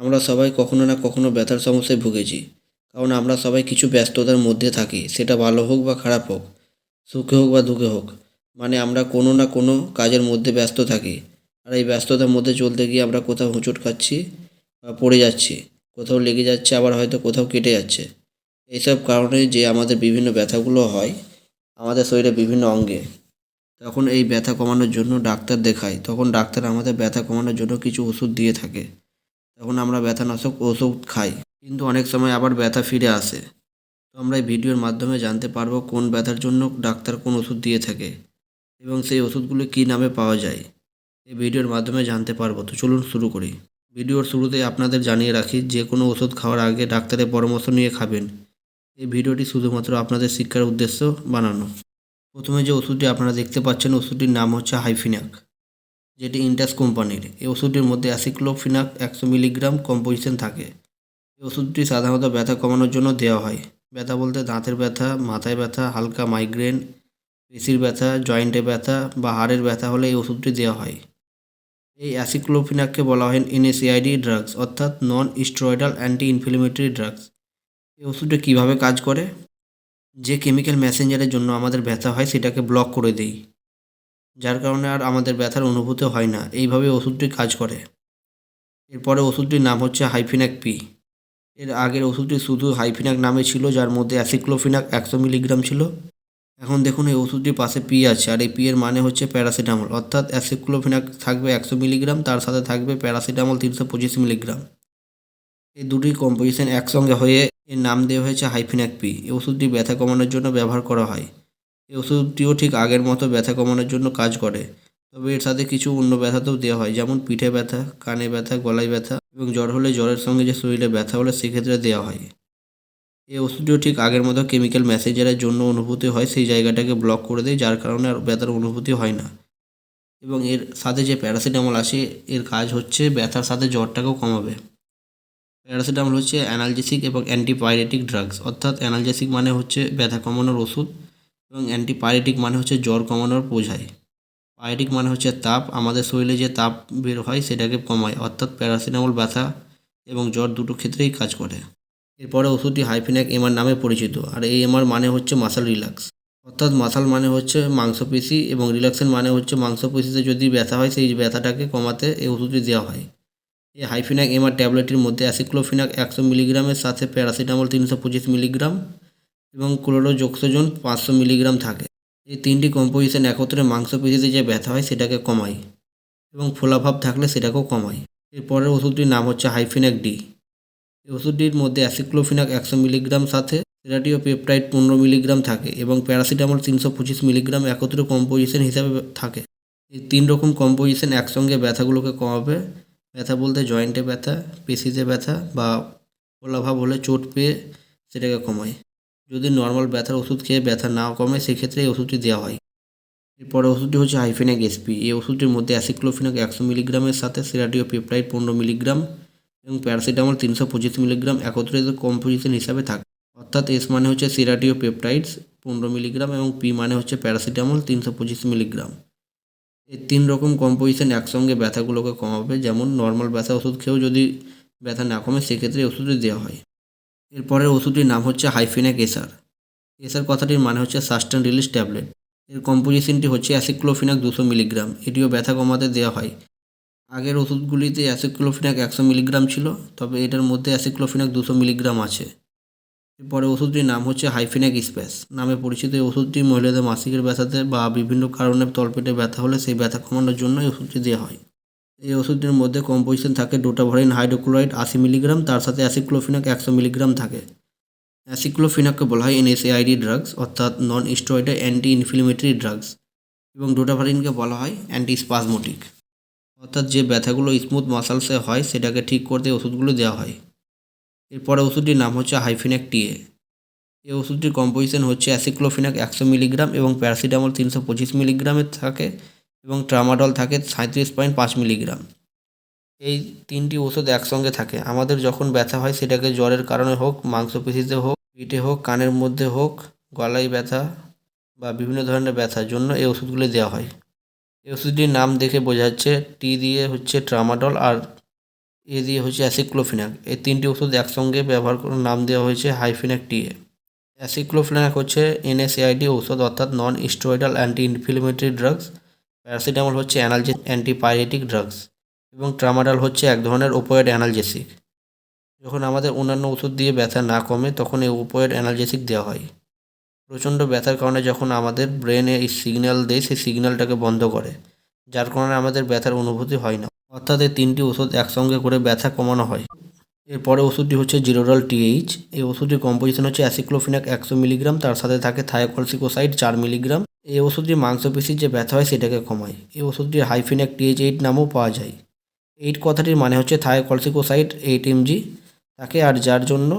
আমরা সবাই কখনো না কখনো ব্যথার সমস্যায় ভুগেছি। কারণ আমরা সবাই কিছু ব্যস্ততার মধ্যে থাকি, সেটা ভালো হোক বা খারাপ হোক, সুখে হোক বা দুঃখে হোক। মানে আমরা কোনো না কোনো কাজের মধ্যে ব্যস্ত থাকি। আর এই ব্যস্ততার মধ্যে চলতে গিয়ে আমরা কোথাও হোঁচট খাচ্ছি বা পড়ে যাচ্ছি, কোথাও লেগে যাচ্ছে, আবার হয়তো কোথাও কেটে যাচ্ছে। এইসব কারণে যে আমাদের বিভিন্ন ব্যথাগুলো হয়, আমাদের শরীরে বিভিন্ন অঙ্গে। তখন এই ব্যথা কমানোর জন্য ডাক্তার দেখাই তখন ডাক্তার আমাদের ব্যথা কমানোর জন্য কিছু ওষুধ দিয়ে থাকে। তখন আমরা ব্যথানাশক ওষুধ খাই। কিন্তু অনেক সময় আবার ব্যথা ফিরে আসে। তো আমরা এই ভিডিওর মাধ্যমে জানতে পারব কোন ব্যথার জন্য ডাক্তার কোন ওষুধ দিয়ে থাকে এবং সেই ওষুধগুলো কী নামে পাওয়া যায়। এই ভিডিওর মাধ্যমে জানতে পারব। তো চলুন শুরু করি। ভিডিওর শুরুতে আপনাদের জানিয়ে রাখি, যে কোনো ওষুধ খাওয়ার আগে ডাক্তারের পরামর্শ নিয়ে খাবেন। এই ভিডিওটি শুধুমাত্র আপনাদের শিক্ষার উদ্দেশ্য বানানো। প্রথমে যে ওষুধটি আপনারা দেখতে পাচ্ছেন, ওষুধটির নাম হচ্ছে হাইফিনাক। যেটি ইন্টাস কোম্পানির। এই ওষুধটির মধ্যে অ্যাসিক্লোফিনাক একশো মিলিগ্রাম কম্পোজিশন থাকে। এই ওষুধটি সাধারণত ব্যথা কমানোর জন্য দেওয়া হয়। ব্যথা বলতে দাঁতের ব্যথা, মাথায় ব্যথা, হালকা মাইগ্রেন, পেশির ব্যথা, জয়েন্টে ব্যথা বা হাড়ের ব্যথা হলে এই ওষুধটি দেওয়া হয়। এই অ্যাসিক্লোফিনাককে বলা হয় এনএসিআইডি ড্রাগস, অর্থাৎ non steroidal anti inflammatory drugs. এই ওষুধটা কীভাবে কাজ করে? যে কেমিক্যাল ম্যাসেঞ্জারের জন্য আমাদের ব্যথা হয়, সেটাকে ব্লক করে দেই। যার কারণে আর আমাদের ব্যথার অনুভূতি হয় না। এইভাবে ওষুধটি কাজ করে। এরপরে ওষুধটির নাম হচ্ছে হাইফিনাক পি। এর আগের ওষুধটি শুধু হাইফিনাক নামে ছিল, যার মধ্যে অ্যাসিক্লোফিনাক একশো মিলিগ্রাম ছিল। এখন দেখুন, এই ওষুধটির পাশে পি আছে, আর এই পি এর মানে হচ্ছে প্যারাসিটামল। অর্থাৎ অ্যাসিক্লোফিনাক থাকবে একশো মিলিগ্রাম, তার সাথে থাকবে প্যারাসিটামল তিনশো পঁচিশ মিলিগ্রাম। এই দুটি কম্পোজিশন একসঙ্গে হয়ে এর নাম দেওয়া হয়েছে হাইফিনাক পি। এই ওষুধটি ব্যথা কমানোর জন্য ব্যবহার করা হয়। এই ওষুধটিও ঠিক আগের মতো ব্যথা কমানোর জন্য কাজ করে। তবে এর সাথে কিছু অন্য ব্যথাতেও দেওয়া হয়, যেমন পিঠে ব্যথা, কানে ব্যথা, গলায় ব্যথা এবং জ্বর হলে জ্বরের সঙ্গে যে শরীরে ব্যথা হলে সেক্ষেত্রে দেওয়া হয়। এই ওষুধটিও ঠিক আগের মতো কেমিক্যাল মেসেঞ্জারের জন্য অনুভূতি হয়, সেই জায়গাটাকে ব্লক করে দেয়, যার কারণে আর ব্যথার অনুভূতি হয় না। এবং এর সাথে যে প্যারাসিটামল আসে, এর কাজ হচ্ছে ব্যথার সাথে জ্বরটাকেও কমাবে। প্যারাসিটামল হচ্ছে অ্যানালজেসিক এবং অ্যান্টিপাইরেটিক ড্রাগস, অর্থাৎ অ্যানালজেসিক মানে হচ্ছে ব্যথা কমানোর ওষুধ। এবং অ্যান্টিপাইরেটিক মানে হচ্ছে জ্বর কমানোর বোঝায়। পাইরেটিক মানে হচ্ছে তাপ, আমাদের শরীরে যে তাপ বের হয় সেটাকে কমায়, অর্থাৎ প্যারাসিটামল ব্যথা এবং জ্বর দুটো ক্ষেত্রেই কাজ করে। এরপরে ওষুধটি হাইফিনাক এমআর নামে পরিচিত, আর এই এমআর মানে হচ্ছে মাসাল রিল্যাক্স অর্থাৎ মাসাল মানে হচ্ছে মাংসপেশি এবং রিল্যাক্সের মানে হচ্ছে মাংসপেশিতে যদি ব্যথা হয় সেই ব্যথাটাকে কমাতে এই ওষুধটি দেওয়া হয়। এই হাইফিনাক এমআর ট্যাবলেটটির মধ্যে অ্যাসিক্লোফিনাক একশো মিলিগ্রামের সাথে প্যারাসিটামল তিনশো পঁচিশ মিলিগ্রাম এবং ক্লোরোজোক্সোজন পাঁচশো মিলিগ্রাম থাকে। এই তিনটি কম্পোজিশন একত্রে মাংসপেশিতে যে ব্যথা হয় সেটাকে কমায় এবং ফোলাভাব থাকলে সেটাকেও কমায়। এরপরের ওষুধটির নাম হচ্ছে হাইফিনাক ডি। এই ওষুধটির মধ্যে অ্যাসিক্লোফিনাক একশো মিলিগ্রাম সাথে, সেরাটিও পেপটাইড পনেরো মিলিগ্রাম থাকে এবং প্যারাসিটামল তিনশো পঁচিশ মিলিগ্রাম একত্রে কম্পোজিশন হিসাবে থাকে। এই তিন রকম কম্পোজিশন একসঙ্গে ব্যথাগুলোকে কমাবে। ব্যথা বলতে জয়েন্টে ব্যথা, পেশিতে ব্যথা বা ফোলাভাব হলে চোট পেয়ে সেটাকে কমায়। যদি নর্মাল ব্যথার ওষুধ খেয়ে ব্যথা না কমে, সেক্ষেত্রে এই ওষুধটি দেওয়া হয়। এরপরে ওষুধটি হচ্ছে হাইফেনাক এসপি এই ওষুধটির মধ্যে অ্যাসিক্লোফিনাক একশো মিলিগ্রামের সাথে সেরাটিও পেপটাইড পনেরো মিলিগ্রাম এবং প্যারাসিটামল তিনশো পঁচিশ মিলিগ্রাম একত্রিত কম্পোজিশন হিসাবে থাকে। অর্থাৎ এস মানে হচ্ছে সেরাটিও পেপটাইডস পনেরো মিলিগ্রাম এবং পি মানে হচ্ছে প্যারাসিটামল তিনশো পঁচিশ মিলিগ্রাম এই তিন রকম কম্পোজিশন একসঙ্গে ব্যথাগুলোকে কমাবে। যেমন নর্মাল ব্যথা ওষুধ খেয়েও যদি ব্যথা না কমে, সেক্ষেত্রে ওষুধটি দেওয়া হয়। এরপরের ওষুধটির নাম হচ্ছে হাইফিনাক এসার এসার কথাটির মানে হচ্ছে সাস্টেন রিলিজ ট্যাবলেট। এর কম্পোজিশনটি হচ্ছে অ্যাসিক্লোফিনাক দুশো মিলিগ্রাম। এটিও ব্যথা কমাতে দেওয়া হয়। আগের ওষুধগুলিতে অ্যাসিক্লোফিনাক একশো মিলিগ্রাম ছিল, তবে এটার মধ্যে অ্যাসিক্লোফিনাক দুশো মিলিগ্রাম আছে। এরপরে ওষুধটির নাম হচ্ছে হাইফিনাক স্প্যাস। নামে পরিচিত এই ওষুধটি মহিলাদের মাসিকের ব্যথাতে বা বিভিন্ন কারণে তলপেটে ব্যথা হলে সেই ব্যথা কমানোর জন্য এই ওষুধটি দেওয়া হয়। এই ওষুধটির মধ্যে কম্পোজিশন থাকে ডোটাভারিন হাইড্রোক্লোরাইড আশি মিলিগ্রাম, তার সাথে অ্যাসিক্লোফিনাক একশো মিলিগ্রাম থাকে। অ্যাসিক্লোফিনাককে বলা হয় এনএসএআইডি ড্রাগস, অর্থাৎ non steroid anti inflammatory drugs, এবং ডোটাভারিনকে বলা হয় অ্যান্টি স্পাজমোটিক অর্থাৎ যে ব্যথাগুলো স্মুথ মাসালসে হয়, সেটাকে ঠিক করতে ওষুধগুলো দেওয়া হয়। এরপরে ওষুধটির নাম হচ্ছে হাইফিনাক টিএ এই ওষুধটির কম্পোজিশন হচ্ছে অ্যাসিক্লোফিনাক একশো মিলিগ্রাম এবং প্যারাসিটামল তিনশো পঁচিশ মিলিগ্রামের থাকে। এবং ট্রামাডল থাকে সাঁত্রিশ পয়েন্ট পাঁচ মিলিগ্রাম এই তিনটি ওষুধ একসঙ্গে থাকে। আমাদের যখন ব্যথা হয়, সেটাকে জ্বরের কারণে হোক, মাংসপেশিতে হোক, পিঠে হোক, কানের মধ্যে হোক, গলায় ব্যথা বা বিভিন্ন ধরনের ব্যথার জন্য এই ওষুধগুলি দেওয়া হয়। এই ওষুধটির নাম দেখে বোঝা যাচ্ছে টি দিয়ে হচ্ছে ট্রামাডল আর এ দিয়ে হচ্ছে অ্যাসিক্লোফিনাক এই তিনটি ওষুধ একসঙ্গে ব্যবহার করে নাম দেওয়া হয়েছে হাইফিনাক টিএ অ্যাসিক্লোফিনাক হচ্ছে এনএসএআইডি ঔষধ, অর্থাৎ non steroidal anti inflammatory drugs paracetamol হচ্ছে অ্যানালজে অ্যান্টিপাইরেটিক ড্রাগস এবং ট্রামাডাল হচ্ছে এক ধরনের ওপয়েড অ্যানালজেসিক। যখন আমাদের অন্যান্য ওষুধ দিয়ে ব্যথা না কমে, তখন এই ওপয়েড অ্যানালজেসিক দেওয়া হয়। প্রচণ্ড ব্যথার কারণে যখন আমাদের ব্রেনে এই সিগন্যাল দেয়, সেই সিগন্যালটাকে বন্ধ করে, যার কারণে আমাদের ব্যথার অনুভূতি হয় না। অর্থাৎ এই তিনটি ওষুধ একসঙ্গে করে ব্যথা কমানো হয়। এরপরে ওষুধটি হচ্ছে জিরোডল টিএইচ এই ওষুধটির কম্পোজিশন হচ্ছে অ্যাসিক্লোফিনাক একশো মিলিগ্রাম তার সাথে থাকে থায়োকলসিকোসাইড চার মিলিগ্রাম এই ওষুধটি মাংসপেশির যে ব্যথা হয় সেটাকে কমায়। এই ওষুধটির হাইফিনাক টিএইচ এইট নামও পাওয়া যায়। এইট কথাটির মানে হচ্ছে থায়োকলসিকোসাইড এইট এমজি তাকে আর যার জন্য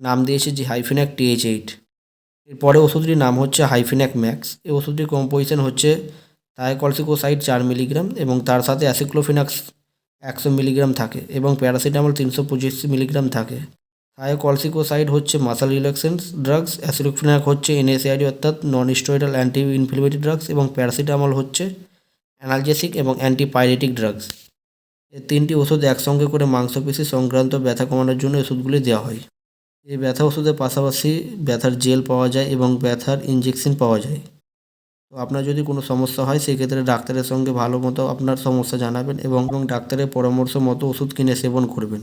নাম দিয়েছে যে হাইফিনাক টিএইচ এইট। এরপরে ওষুধটির নাম হচ্ছে হাইফিনাক ম্যাক্স এই ওষুধটির কম্পোজিশন হচ্ছে থায়োকলসিকোসাইড চার মিলিগ্রাম এবং তার সাথে অ্যাসিক্লোফিনাক্স একশো মিলিগ্রাম থাকে এবং প্যারাসিটামল তিনশো পঁচিশ মিলিগ্রাম থাকে। থায়োকলসিকোসাইড হচ্ছে মাসাল রিল্যাক্সেন্স ড্রাগস অ্যাসিক্লোফিনাক হচ্ছে এনএসআইডি অর্থাৎ non steroidal anti inflammatory drugs এবং প্যারাসিটামল হচ্ছে অ্যানালজেসিক এবং অ্যান্টিপাইরেটিক ড্রাগস। এই তিনটি ওষুধ একসঙ্গে করে মাংসপেশি সংক্রান্ত ব্যথা কমানোর জন্য ওষুধগুলি দেওয়া হয়। এই ব্যথা ওষুধের পাশাপাশি ব্যথার জেল পাওয়া যায় এবং ব্যথার ইঞ্জেকশন পাওয়া যায়। তো আপনার যদি কোনো সমস্যা হয়, সেক্ষেত্রে ডাক্তারের সঙ্গে ভালো মতো আপনার সমস্যা জানাবেন এবং এবং ডাক্তারের পরামর্শ মতো ওষুধ কিনে সেবন করবেন।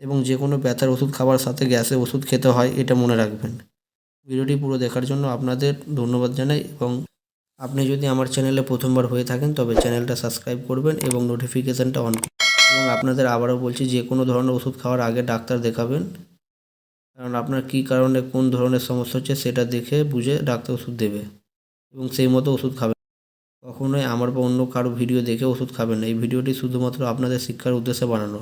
এবং যে কোনো ব্যথার ওষুধ খাবার সাথে গ্যাসে ওষুধ খেতে হয়, এটা মনে রাখবেন। ভিডিওটি পুরো দেখার জন্য আপনাদের ধন্যবাদ জানাই এবং আপনি যদি আমার চ্যানেলে প্রথমবার হয়ে থাকেন, তবে চ্যানেলটা সাবস্ক্রাইব করবেন এবং নোটিফিকেশানটা অন এবং আপনাদের আবারও বলছি, যে কোনো ধরনের ওষুধ খাওয়ার আগে ডাক্তার দেখাবেন। কারণ আপনার কী কারণে, কোন ধরনের সমস্যা হচ্ছে, সেটা দেখে, বুঝে ডাক্তার ওষুধ দেবে। এবং সেই মতো ওষুধ খাবেন কখনোই আমার বা অন্য কারও ভিডিও দেখে ওষুধ খাবেন না। এই ভিডিওটি শুধুমাত্র আপনাদের শিক্ষার উদ্দেশ্যে বানানো।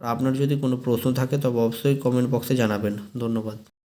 আর আপনার যদি কোনো প্রশ্ন থাকে, তবে অবশ্যই কমেন্ট বক্সে জানাবেন। ধন্যবাদ।